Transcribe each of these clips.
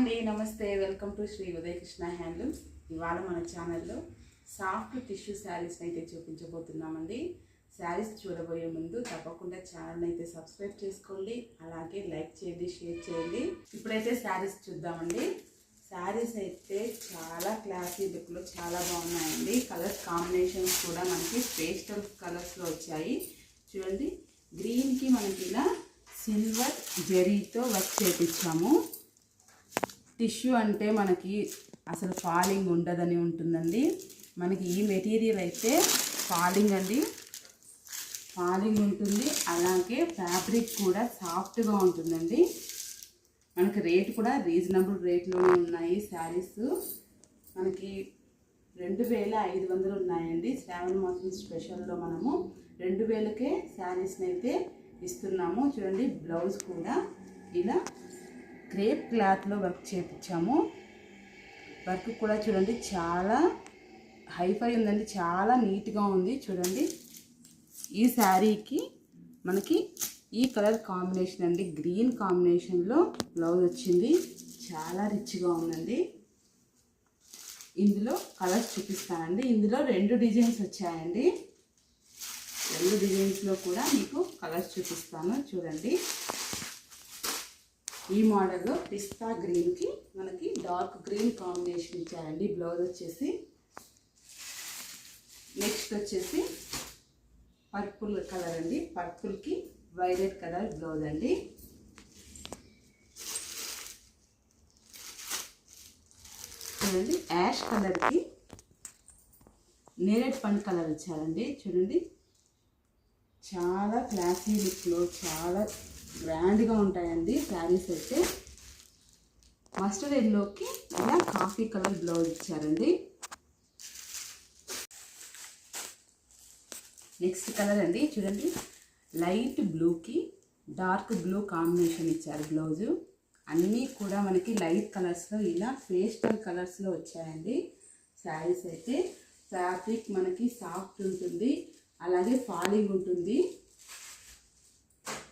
నమస్తే. Welcome to Sri Udayakrishna handlooms. ఇవాళ మన ఛానల్లో సాఫ్ట్ టిష్యూ శారీస్ అయితే చూపించబోతున్నామండి. శారీస్ చూడబోయే ముందు తప్పకుండా ఛానల్ అయితే సబ్స్క్రైబ్ చేసుకోండి. అలాగే లైక్ చేయండి షేర్ చేయండి. ఇప్పుడైతే శారీస్ చూద్దామండి. శారీస్ అయితే చాలా క్లాసీ లుక్లో చాలా బాగున్నాయండి. కలర్స్ కాంబినేషన్స్ కూడా మనకి పేస్టల్ కలర్స్లో వచ్చాయి. చూడండి గ్రీన్కి మనకి ఇలా సిల్వర్ జెరీతో వర్క్ చేపించాము. టిష్యూ అంటే మనకి అసలు ఫాలింగ్ ఉండదని ఉంటుందండి. మనకి ఈ మెటీరియల్ అయితే ఫాలింగ్ అండి. ఫాలింగ్ ఉంటుంది. అలాగే ఫ్యాబ్రిక్ కూడా సాఫ్ట్గా ఉంటుందండి. మనకి రేట్ కూడా రీజనబుల్ రేట్లోనే ఉన్నాయి శారీస్. మనకి రెండు వేల ఐదు వందలు ఉన్నాయండి. శ్రావణ మాసం స్పెషల్లో మనము రెండు వేలకే శారీస్ని అయితే ఇస్తున్నాము. చూడండి బ్లౌజ్ కూడా ఇలా క్రేప్ క్లాత్లో వర్క్ చేపించాము వర్క్ కూడా చూడండి చాలా హైఫై ఉందండి చాలా నీట్గా ఉంది చూడండి. ఈ శారీకి మనకి ఈ కలర్ కాంబినేషన్ అండి గ్రీన్ కాంబినేషన్లో బ్లౌజ్ వచ్చింది చాలా రిచ్గా ఉందండి. ఇందులో కలర్స్ చూపిస్తానండి ఇందులో రెండు డిజైన్స్ వచ్చాయండి. రెండు డిజైన్స్లో కూడా మీకు కలర్స్ చూపిస్తాను చూడండి. ఈ మోడల్లో పిస్తా గ్రీన్కి మనకి డార్క్ గ్రీన్ కాంబినేషన్ ఇచ్చారండి. బ్లౌజ్ వచ్చేసి నెక్స్ట్ వచ్చేసి పర్పుల్ కలర్ అండి. పర్పుల్కి వైలెట్ కలర్ బ్లౌజ్ అండి. చూడండి యాష్ కలర్కి నేరేట్ పండు కలర్ వచ్చారండి చూడండి చాలా క్లాసీ లుక్లో చాలా గ్రాండ్గా ఉంటాయండి శారీస్ అయితే. మస్టర్డ్ ఎల్లోకి ఇలా కాఫీ కలర్ బ్లౌజ్ ఇచ్చారండి. నెక్స్ట్ కలర్ అండి చూడండి. లైట్ బ్లూకి డార్క్ బ్లూ కాంబినేషన్ ఇచ్చారు బ్లౌజు. అన్నీ కూడా మనకి లైట్ కలర్స్లో ఇలా పేస్టల్ కలర్స్లో వచ్చాయండి శారీస్ అయితే. ఫ్యాబ్రిక్ మనకి సాఫ్ట్ ఉంటుంది అలాగే ఫాలింగ్ ఉంటుంది.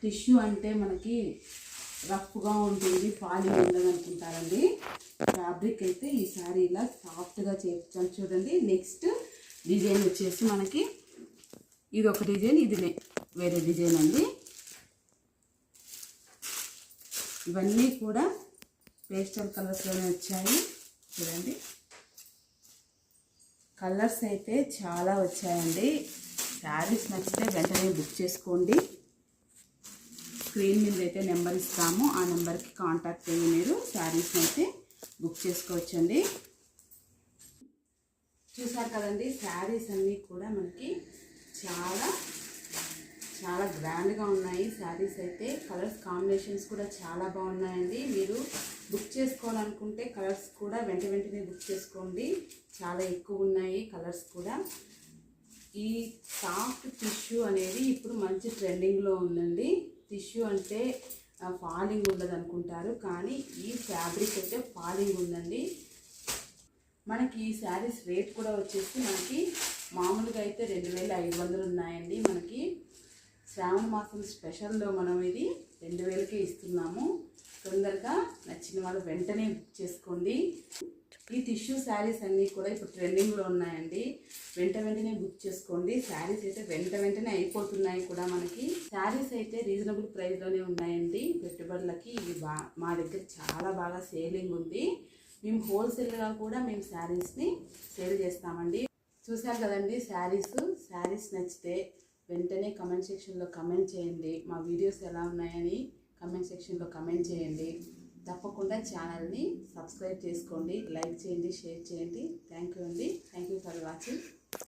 టిష్యూ అంటే మనకి రఫ్గా ఉంటుంది పాలి ఉండదు అనుకుంటారండి. ఫ్యాబ్రిక్ అయితే ఈ సారీ ఇలా సాఫ్ట్గా చేర్చాలి చూడండి. నెక్స్ట్ డిజైన్ వచ్చేసి మనకి ఇది ఒక డిజైన్ ఇది వేరే డిజైన్ అండి. ఇవన్నీ కూడా పేస్టల్ కలర్స్లోనే వచ్చాయి. చూడండి. కలర్స్ అయితే చాలా వచ్చాయండి. శారీస్ నచ్చితే వెంటనే బుక్ చేసుకోండి. స్క్రీన్ మీద అయితే నెంబర్ ఇస్తాము ఆ నెంబర్కి కాంటాక్ట్ అయ్యి మీరు శారీస్ అయితే బుక్ చేసుకోవచ్చండి. చూసారు కదండి శారీస్ అన్నీ కూడా మనకి చాలా చాలా గ్రాండ్గా ఉన్నాయి. శారీస్ అయితే కలర్స్ కాంబినేషన్స్ కూడా చాలా బాగున్నాయండి. మీరు బుక్ చేసుకోవాలనుకుంటే కలర్స్ కూడా వెంట వెంటనే బుక్ చేసుకోండి. చాలా ఎక్కువ ఉన్నాయి కలర్స్ కూడా. ఈ సాఫ్ట్ టిష్యూ అనేది ఇప్పుడు మంచి ట్రెండింగ్లో ఉందండి. టిష్యూ అంటే ఫాలింగ్ ఉండదు అనుకుంటారు. కానీ ఈ ఫ్యాబ్రిక్ అయితే ఫాలింగ్ ఉందండి. మనకి ఈ శారీస్ రేట్ కూడా వచ్చేసి మనకి మామూలుగా అయితే రెండు వేల ఐదు వందలు ఉన్నాయండి. మనకి శ్రావణ మాసం స్పెషల్లో మనం ఇది రెండు వేలకే ఇస్తున్నాము. తొందరగా నచ్చిన వాళ్ళు వెంటనే బుక్ చేసుకోండి. ఈ టిష్యూ శారీస్ అన్నీ కూడా ఇప్పుడు ట్రెండింగ్లో ఉన్నాయండి. వెంట వెంటనే బుక్ చేసుకోండి. శారీస్ అయితే వెంట వెంటనే అయిపోతున్నాయి కూడా మనకి. శారీస్ అయితే రీజనబుల్ ప్రైస్లోనే ఉన్నాయండి. పెట్టుబడులకి ఇవి బా మా దగ్గర చాలా బాగా సేలింగ్ ఉంది. మేము హోల్సేల్గా కూడా మేము శారీస్ని సేల్ చేస్తామండి. చూసారు కదండి శారీస్? శారీస్ నచ్చితే వెంటనే కమెంట్ సెక్షన్లో కమెంట్ చేయండి. మా వీడియోస్ ఎలా ఉన్నాయని. కమెంట్ సెక్షన్లో కమెంట్ చేయండి. తప్పకుండా ఛానల్ని సబ్స్క్రైబ్ చేసుకోండి. లైక్ చేయండి షేర్ చేయండి. థ్యాంక్ యూ అండి. Thank you for watching